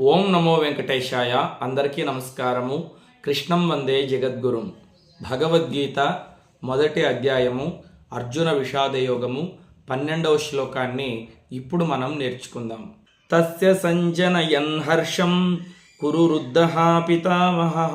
ఓం నమో వెంకటేశాయ. అందరికీ నమస్కారము. కృష్ణం వందే జగద్గురుం. భగవద్గీత మొదటి అధ్యాయము అర్జున విషాదయోగము పన్నెండవ శ్లోకాన్ని ఇప్పుడు మనం నేర్చుకుందాం. తస్య సంజనయన్ హర్షం కురు రుద్ధ పితామహ.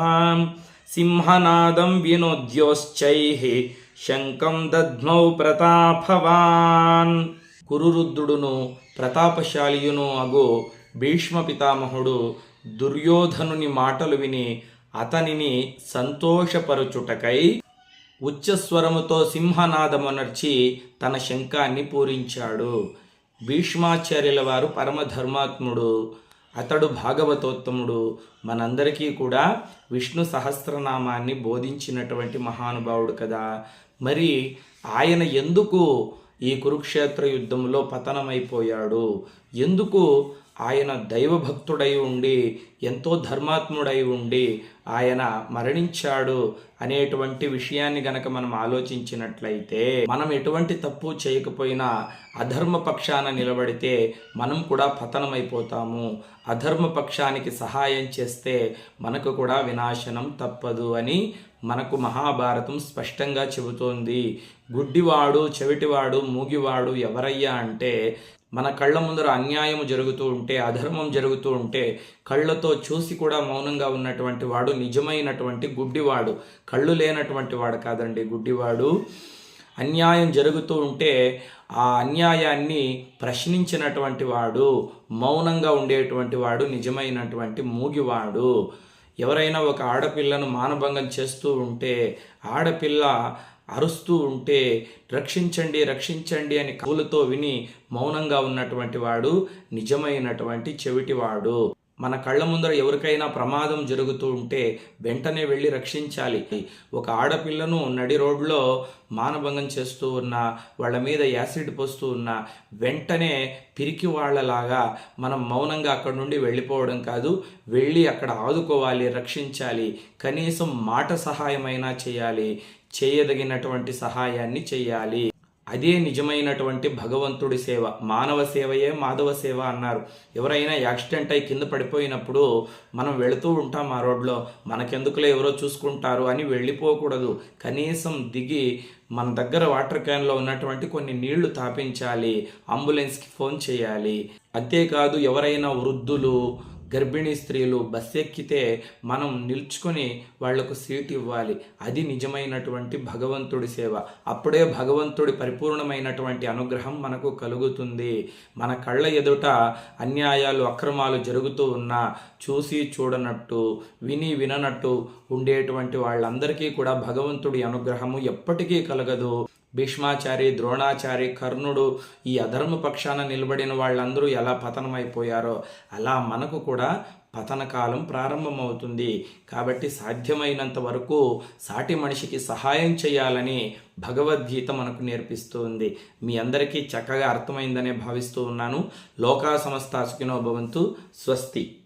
సింహనాదం వినోద్యోశ్చై శంఖం దద్మౌ ప్రతాపవాన్. కురురుద్ధుడును ప్రతాపశాలియును అగు భీష్మ పితామహుడు దుర్యోధనుని మాటలు విని అతనిని సంతోషపరచుటకై ఉచ్చస్వరముతో సింహనాదమునర్చి తన శంఖాన్ని పూరించాడు. భీష్మాచార్యుల వారు పరమధర్మాత్ముడు అతడు భాగవతోత్తముడు మనందరికీ కూడా విష్ణు సహస్రనామాన్ని బోధించినటువంటి మహానుభావుడు కదా. మరి ఆయన ఎందుకు ఈ కురుక్షేత్ర యుద్ధంలో పతనమైపోయాడు? ఎందుకు ఆయన దైవభక్తుడై ఉండి ఎంతో ధర్మాత్ముడై ఉండి ఆయన మరణించాడు అనేటువంటి విషయాన్ని గనక మనం ఆలోచించినట్లయితే మనం ఎటువంటి తప్పు చేయకపోయినా అధర్మ పక్షాన నిలబడితే మనం కూడా పతనమైపోతాము. అధర్మ పక్షానికి సహాయం చేస్తే మనకు కూడా వినాశనం తప్పదు అని మనకు మహాభారతం స్పష్టంగా చెబుతోంది. గుడ్డివాడు చెవిటివాడు మూగివాడు ఎవరయ్యా అంటే మన కళ్ళ ముందర అన్యాయం జరుగుతూ ఉంటే అధర్మం జరుగుతూ ఉంటే కళ్ళతో చూసి కూడా మౌనంగా ఉన్నటువంటి వాడు నిజమైనటువంటి గుడ్డివాడు కళ్ళు లేనటువంటి వాడు కాదండి గుడ్డివాడు. అన్యాయం జరుగుతూ ఉంటే ఆ అన్యాయాన్ని ప్రశ్నించినటువంటి వాడు మౌనంగా ఉండేటువంటి వాడు నిజమైనటువంటి మూగివాడు. ఎవరైనా ఒక ఆడపిల్లను మానభంగం చేస్తూ ఉంటే ఆడపిల్ల అరుస్తూ ఉంటే రక్షించండి రక్షించండి అని కవులతో విని మౌనంగా ఉన్నటువంటి వాడు నిజమైనటువంటి చెవిటివాడు. మన కళ్ళ ముందర ఎవరికైనా ప్రమాదం జరుగుతూ ఉంటే వెంటనే వెళ్ళి రక్షించాలి. ఒక ఆడపిల్లను నడి రోడ్లో మానభంగం చేస్తూ ఉన్న వాళ్ళ మీద యాసిడ్ పోస్తూ ఉన్న వెంటనే పిరికి వాళ్ళలాగా మనం మౌనంగా అక్కడ నుండి వెళ్ళిపోవడం కాదు వెళ్ళి అక్కడ ఆదుకోవాలి రక్షించాలి. కనీసం మాట సహాయమైనా చేయాలి. చేయదగినటువంటి సహాయాన్ని చేయాలి. అదే నిజమైనటువంటి భగవంతుడి సేవ. మానవ సేవయే మాధవ సేవ అన్నారు. ఎవరైనా యాక్సిడెంట్ అయి కింద పడిపోయినప్పుడు మనం వెళుతూ ఉంటాం ఆ రోడ్లో. మనకెందుకులే ఎవరో చూసుకుంటారు అని వెళ్ళిపోకూడదు. కనీసం దిగి మన దగ్గర వాటర్ క్యాన్లో ఉన్నటువంటి కొన్ని నీళ్ళు తాపించాలి. అంబులెన్స్కి ఫోన్ చేయాలి. అంతేకాదు ఎవరైనా వృద్ధులు గర్భిణీ స్త్రీలు బస్ ఎక్కితే మనం నిల్చుకొని వాళ్ళకు సీట్ ఇవ్వాలి. అది నిజమైనటువంటి భగవంతుడి సేవ. అప్పుడే భగవంతుడి పరిపూర్ణమైనటువంటి అనుగ్రహం మనకు కలుగుతుంది. మన కళ్ళ ఎదుట అన్యాయాలు అక్రమాలు జరుగుతూ ఉన్నా చూసి చూడనట్టు విని విననట్టు ఉండేటువంటి వాళ్ళందరికీ కూడా భగవంతుడి అనుగ్రహము ఎప్పటికీ కలగదు. భీష్మాచారి ద్రోణాచారి కర్ణుడు ఈ అధర్మ పక్షాన నిలబడిన వాళ్ళందరూ ఎలా పతనమైపోయారో అలా మనకు కూడా పతన కాలం ప్రారంభమవుతుంది. కాబట్టి సాధ్యమైనంత వరకు సాటి మనిషికి సహాయం చేయాలని భగవద్గీత మనకు నేర్పిస్తుంది. మీ అందరికీ చక్కగా అర్థమైందనే భావిస్తూ ఉన్నాను. లోకా సమస్త భవంతు. స్వస్తి.